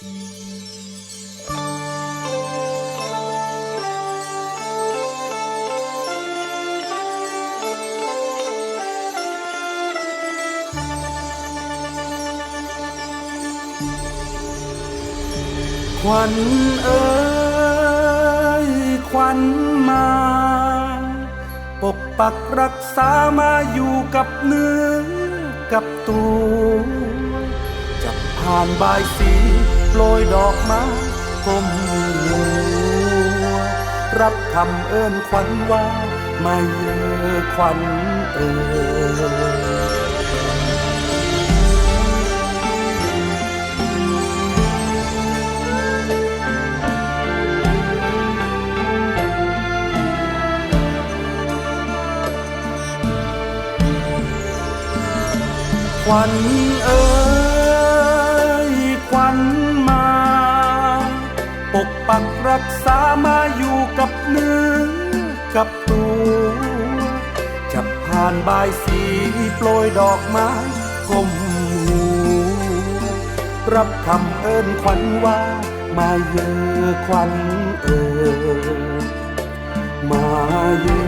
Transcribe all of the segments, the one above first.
ขวัญเอ้ยขวัญมา ปกปักรักษามาอยู่กับเนื้อกับตัวจับผ่านบายสี โปรยดอกไม้ก้มหัวรับคำเอิ้นขวัญว่ามาเยอขวัญเอ้ยขวัญเอ้ ปักรักษามาอยู่กับเนื้อกับตัวจับผ่านบายสีโปรยดอกไม้ก้มหูรับคำเอิ้นขวัญว่ามาเยอขวัญเอ่ยมาเยอ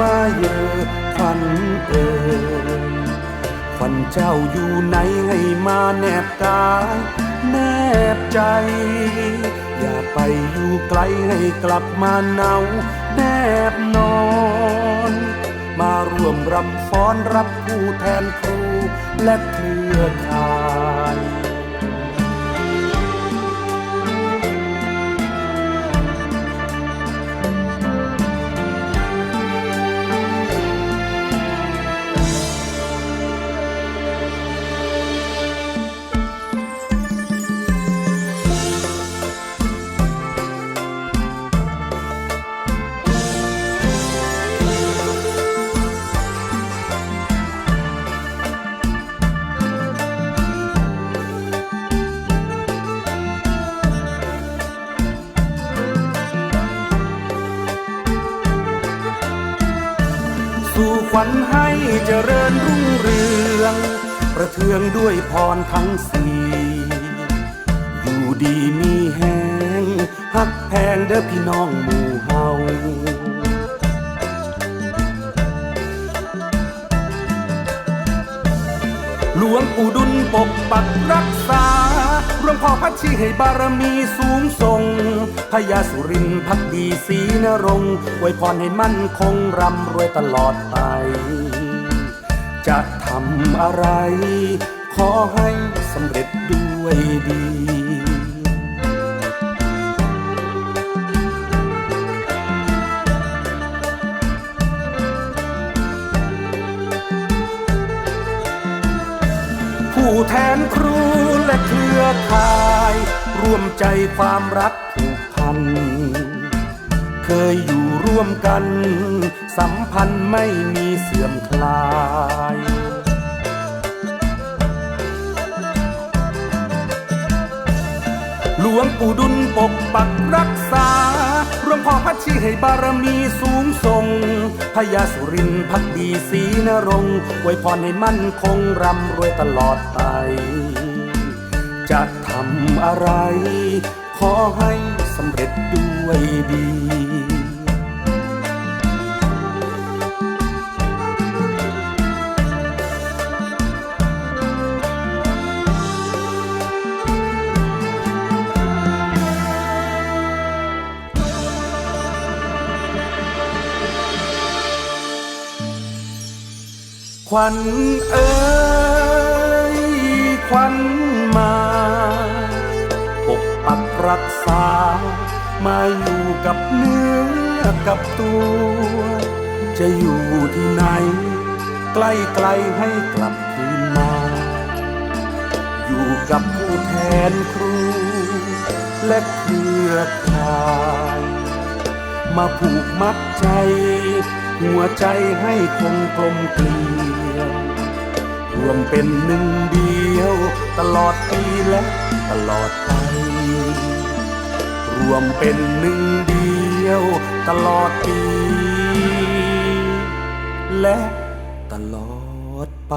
มาเยอะขวัญเอ่ยขวัญเจ้าอยู่ไหนให้มาแนบกายแนบใจ อย่าไปอยู่ไกลให้กลับมาเนาแนบนอน มาร่วมรำฟ้อนรับผู้แทนครูและเครือข่าย สู่ขวัญให้เจริญรุ่งเรือง ประเทืองด้วยพรทั้งสี่อยู่ดีมีแหงฮักแพงเด้อพี่น้องหมู่เฮาหลวงปู่ดุลปกปักรักษา รวมพ่อพัชชีให้บารมีสูงส่งพญาสุรินทร์พักดีศรีนรงค์อวยพรให้มั่นคงร่ำรวยตลอดไป จะทำอะไร ขอให้สำเร็จด้วยดีผู้แทนครู และเครือข่าย ร่วมใจความรักผูกพัน เคยอยู่ร่วมกัน สัมพันธ์ไม่มีเสื่อมคลายหลวงปู่ดุลปกปักรักษา รวมพ่อพัชชีให้บารมีสูงส่งพญาสุรินพักดีศรีนรงค์อวยพรให้มั่นคงร่ำรวยตลอดไป จะทำอะไร ขอให้สำเร็จด้วยดีขวัญเอ้ยขวัญมา รักษา มาอยู่กับเนื้อกับตัว จะอยู่ที่ไหน ใกล้ไกลให้กลับคืนมา อยู่กับผู้แทนครู และเครือข่ายมาผูกมัดใจ หัวใจให้คงกลมเกลียวรวมเป็นหนึ่งเดียว ตลอดปีและตลอดไป รวมเป็นหนึ่งเดียว ตลอดปี และตลอดไป